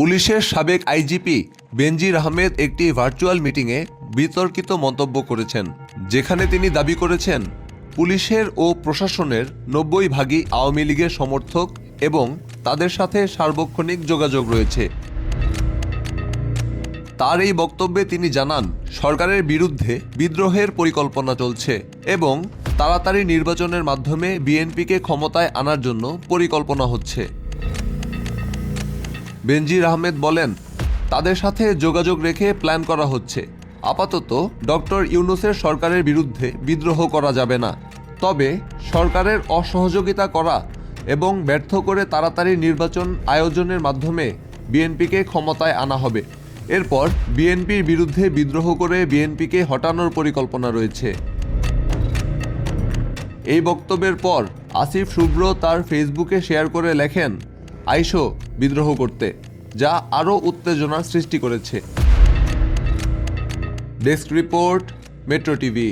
পুলিশের সাবেক আইজিপি বেনজির আহমেদ একটি ভার্চুয়াল মিটিংয়ে বিতর্কিত মন্তব্য করেছেন, যেখানে তিনি দাবি করেছেন, পুলিশের ও প্রশাসনের নব্বই ভাগই আওয়ামী লীগের সমর্থক এবং তাদের সাথে সার্বক্ষণিক যোগাযোগ রয়েছে। তার এই বক্তব্যে তিনি জানান, সরকারের বিরুদ্ধে বিদ্রোহের পরিকল্পনা চলছে এবং তাড়াতাড়ি নির্বাচনের মাধ্যমে বিএনপিকে ক্ষমতায় আনার জন্য পরিকল্পনা হচ্ছে। বেনজির আহমেদ বলেন, তাদের সাথে যোগাযোগ রেখে প্ল্যান করা হচ্ছে। আপাতত ডক্টর ইউনুসের সরকারের বিরুদ্ধে বিদ্রোহ করা যাবে না। তবে সরকারের অসহযোগিতা করা এবং ব্যর্থ করে তাড়াতাড়ি নির্বাচন আয়োজনের মাধ্যমে বিএনপিকে ক্ষমতায় আনা হবে। এরপর বিএনপির বিরুদ্ধে বিদ্রোহ করে বিএনপিকে হটানোর পরিকল্পনা রয়েছে। এই বক্তব্যের পর আসিফ শুভ্র তার ফেসবুকে শেয়ার করে লেখেন আইসো বিদ্রোহ করতে যা আরও উত্তেজনার সৃষ্টি করেছে। Desk report metro TV.